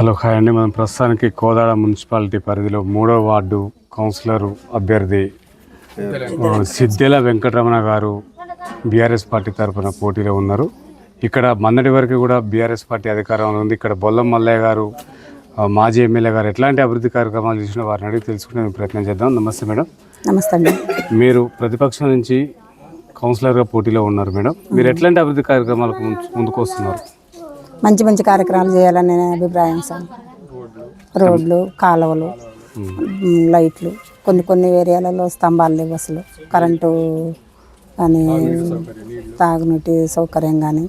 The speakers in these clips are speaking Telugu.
హలో హాయ్ అండి. మనం ప్రస్తుతానికి కోదాడ మున్సిపాలిటీ పరిధిలో మూడో వార్డు కౌన్సిలర్ అభ్యర్థి సిద్దెల వెంకటరమణ గారు బీఆర్ఎస్ పార్టీ తరఫున పోటీలో ఉన్నారు. ఇక్కడ మొన్నటి వరకు కూడా బీఆర్ఎస్ పార్టీ అధికారంలో ఉంది. ఇక్కడ బొల్లం మల్లయ్య గారు మాజీ ఎమ్మెల్యే గారు ఎట్లాంటి అభివృద్ధి కార్యక్రమాలు చేసిన వారిని అడిగి తెలుసుకునే ప్రయత్నం చేద్దాం. నమస్తే మేడం. నమస్తే అండి. మీరు ప్రతిపక్షం నుంచి కౌన్సిలర్గా పోటీలో ఉన్నారు మేడం. మీరు ఎట్లాంటి అభివృద్ధి కార్యక్రమాలకు ముందు- ముందుకు వస్తున్నారు? మంచి మంచి కార్యక్రమాలు చేయాలని నేను అభిప్రాయం సార్. రోడ్లు కాలువలు లైట్లు కొన్ని కొన్ని ఏరియాలలో స్తంభాలు లేవు అసలు. కరెంటు కానీ తాగునీటి సౌకర్యం కానీ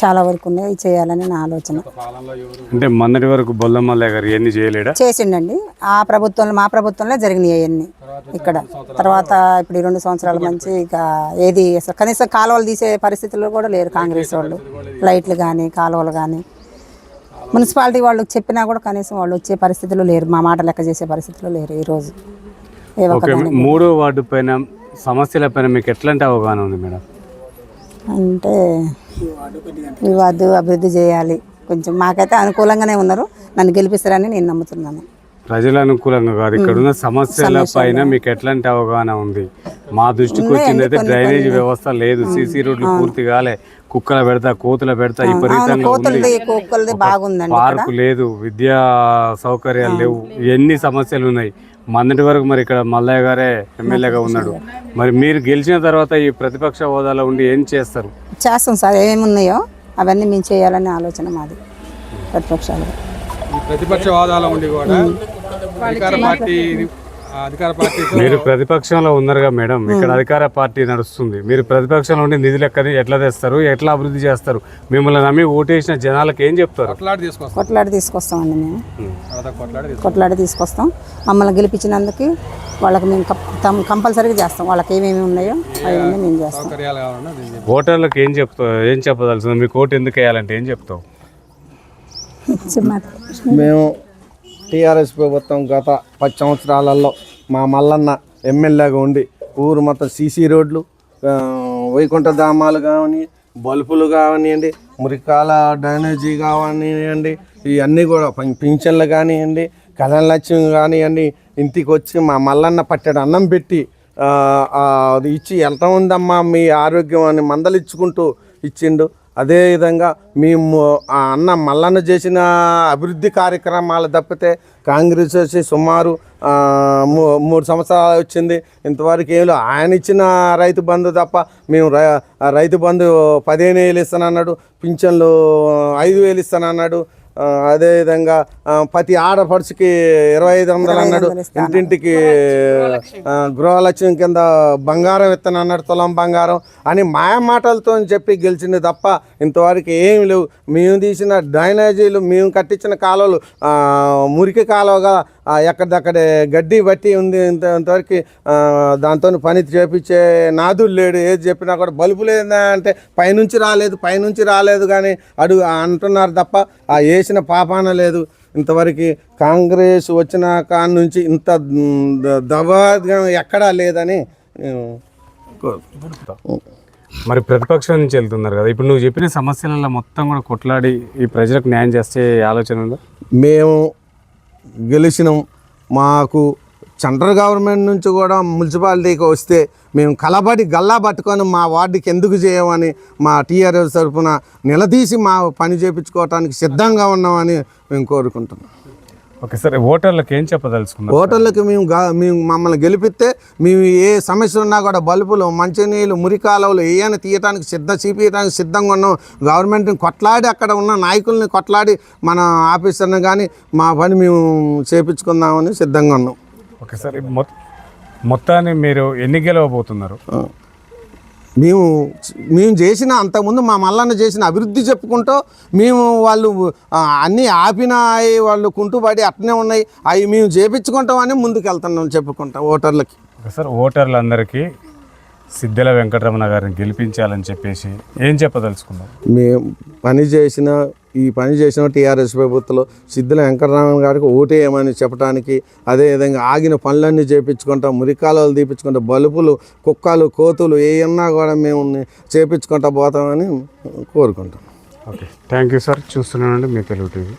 చాలా వరకు ఉన్నాయి. చేయాలని నా ఆలోచన. అంటే మొన్నటి వరకు బొల్లం మల్లయ్య గారు ఇవన్నీ చేయలేడా? చేసిండండి. ఆ ప్రభుత్వంలో మా ప్రభుత్వంలో జరిగినాయి అవన్నీ ఇక్కడ. తర్వాత ఇప్పుడు ఈ రెండు సంవత్సరాల నుంచి ఇక ఏది అసలు కనీసం కాలువలు తీసే పరిస్థితుల్లో కూడా లేరు కాంగ్రెస్ వాళ్ళు. లైట్లు కానీ కాలువలు కానీ మున్సిపాలిటీ వాళ్ళు చెప్పినా కూడా కనీసం వాళ్ళు వచ్చే పరిస్థితులు లేరు. మా మాట లెక్క చేసే పరిస్థితులు లేరు ఈరోజు. మూడో వార్డు పైన సమస్యల పైన మీకు ఎట్లాంటి అవగాహన ఉంది మేడం? అంటే ఈ వార్డు అభివృద్ధి చేయాలి. కొంచెం మాకైతే అనుకూలంగానే ఉన్నారు. నన్ను గెలిపిస్తారని నేను నమ్ముతున్నాను. ప్రజల అనుకూలంగా కాదు. ఇక్కడ ఉన్న సమస్యల పైన మీకు ఎట్లాంటి అవగాహన ఉంది? మా దృష్టికి వచ్చిందైతే డ్రైనేజ్ వ్యవస్థ లేదు. సీసీ రోడ్లు పూర్తి కాలే. కుక్కల పెడతా కోతుల పెడతా విపరీతంగా ఉంది కోతులది కుక్కలది బాగుందండి పార్కు లేదు. విద్యా సౌకర్యాలు లేవు. ఎన్ని సమస్యలు ఉన్నాయి? మొన్నటి వరకు మరి ఇక్కడ మల్లయ్య గారే ఎమ్మెల్యేగా ఉన్నాడు. మరి మీరు గెలిచిన తర్వాత ఈ ప్రతిపక్ష హోదాలో ఉండి ఏం చేస్తారు? చేస్తాం సార్. ఏమున్నాయో అవన్నీ మేము చేయాలనే ఆలోచన మాది. ప్రతిపక్షాలు. ఈ ప్రతిపక్ష హోదాలో ఉండి కూడా అధికార పార్టీ ఆ అధికార పార్టీతో మీరు ప్రతిపక్షంలో ఉన్నారుగా మేడం. ఇక్కడ అధికార పార్టీ నడుస్తుంది. మీరు ప్రతిపక్షంలో ఉండి నిధులు ఎక్కడి ఎట్లా తెస్తారు ఎట్లా అభివృద్ధి చేస్తారు? మిమ్మల్ని నమ్మి ఓటేసిన జనాలకు ఏం చెప్తారు? కొట్లాడి తీసుకొస్తాం. కొట్లాడి తీసుకొస్తామండి మేము. కొట్లాడి తీసుకొస్తాం. మమ్మల్ని గెలిపించినందుకు వాళ్ళకి మేము కంపల్సరీగా చేస్తాం. వాళ్ళకి ఏమేమి ఉన్నాయో అవన్నీ మేము చేస్తాం. ఓటర్లకు ఏం చెప్తావు? ఏం చెప్పదలుచుంది మీకు ఓటు ఎందుకు వేయాలంటే ఏం చెప్తావు? మేము టీఆర్ఎస్ ప్రభుత్వం గత పది సంవత్సరాలలో మా మల్లన్న ఎమ్మెల్యేగా ఉండి ఊరు మొత్తం సీసీ రోడ్లు వైకుంఠధామాలు వైకుంఠ ధామాలు కావని బల్బులు కావనివ్వండి మురికాల డ్రైనేజీ కావనివ్వండి ఇవన్నీ కూడా పింఛన్లు కానివ్వండి కళ్యాణ కానివ్వండి ఇంటికి వచ్చి మా మల్లన్న పట్టాడు అన్నం పెట్టి అది ఇచ్చి ఎంత ఉందమ్మా మీ ఆరోగ్యం అని మందలిచ్చుకుంటూ ఇచ్చిండు. అదేవిధంగా మేము ఆ అన్న మల్లన్న చేసిన అభివృద్ధి కార్యక్రమాలు తప్పితే కాంగ్రెస్ వచ్చి సుమారు మూ- మూడు సంవత్సరాలు వచ్చింది. ఇంతవరకు ఏం ఆయన ఇచ్చిన రైతు బంధు తప్ప మేము రై- రైతు బంధు పదిహేను వేలు ఇస్తానన్నాడు పింఛన్లు ఐదు వేలు ఇస్తానన్నాడు. అదేవిధంగా ఆ, ప్రతి ఆడపడుచుకి ఇరవై ఐదు వందలు అన్నాడు. ఇంటింటికి ఆ, గృహలక్ష్యం కింద బంగారం ఇస్తాను అన్నాడు తులం బంగారం అని మాయ మాటలతో చెప్పి గెలిచింది తప్ప ఇంతవరకు ఏం లేవు. మేము తీసిన డ్రైనేజీలు మేము కట్టించిన కాలువలు మురికి కాలువగా ఎక్కడిదక్కడే గడ్డి బట్టి ఉంది ఇంత ఇంతవరకు దాంతో పని చేపించే నాదులు లేడు. ఏది చెప్పినా కూడా బల్బు లేదా అంటే పైనుంచి రాలేదు పైనుంచి రాలేదు కానీ అడుగు అంటున్నారు తప్ప ఆ వేసిన పాపాన లేదు. ఇంతవరకు కాంగ్రెస్ వచ్చిన కాడ నుంచి ఇంత దబాగా ఎక్కడా లేదని. మరి ప్రతిపక్షం నుంచి వెళ్తున్నారు కదా. ఇప్పుడు నువ్వు చెప్పిన సమస్యలలో మొత్తం కూడా కొట్లాడి ఈ ప్రజలకు న్యాయం చేస్తే ఆలోచన మేము గెలిచినాం. మాకు సెంట్రల్ గవర్నమెంట్ నుంచి కూడా మున్సిపాలిటీకి వస్తే మేము కలబడి గల్లా పట్టుకొని మా వార్డుకి ఎందుకు చేయమని మా టీఆర్ఎస్ తరఫున నిలదీసి మా పని చేయించుకోవటానికి సిద్ధంగా ఉన్నామని మేము కోరుకుంటున్నాం. ఓకే సరే ఓటర్లకు ఏం చెప్పదలుచుకున్నారు? హోటళ్ళకి మేము మేము మమ్మల్ని గెలిపిస్తే మేము ఏ సమస్య ఉన్నా కూడా బల్బులు మంచినీళ్ళు మురికాలవలు ఏమైనా తీయటానికి సిద్ధ చూపించడానికి సిద్ధంగా ఉన్నాం. గవర్నమెంట్ని కొట్లాడి అక్కడ ఉన్న నాయకుల్ని కొట్లాడి మన ఆఫీసర్ని కానీ మా పని మేము చేపించుకుందామని సిద్ధంగా ఉన్నాం. ఓకే సరే మొత్తాన్ని మీరు ఎన్ని గెలవబోతున్నారు? మేము మేము చేసిన అంతకుముందు మా మల్లన్న చేసిన అభివృద్ధి చెప్పుకుంటూ మేము వాళ్ళు అన్నీ ఆపిన వాళ్ళు కుంటుబడి అట్నే ఉన్నాయి. అవి మేము చేపించుకుంటామని ముందుకు వెళ్తున్నాం చెప్పుకుంటాం ఓటర్లకి. సార్ ఓటర్లందరికీ సిద్దెల వెంకటరమణ గారిని గెలిపించాలని చెప్పేసి ఏం చెప్పదలుచుకున్నాం? మేము పని చేసిన ఈ పని చేసిన టీఆర్ఎస్ ప్రభుత్వంలో సిద్ధుల వెంకటరామన్ గారికి ఓటేయమని చెప్పడానికి అదేవిధంగా ఆగిన పనులన్నీ చేపించుకుంటాం మురికాలు తీపించుకుంటాం బలుపులు కుక్కలు కోతులు ఏమన్నా కూడా మేము చేపించుకుంటా పోతామని కోరుకుంటాం. ఓకే. Thank you sir. చూస్తున్నానండి మీ తెలుగు టీవీ.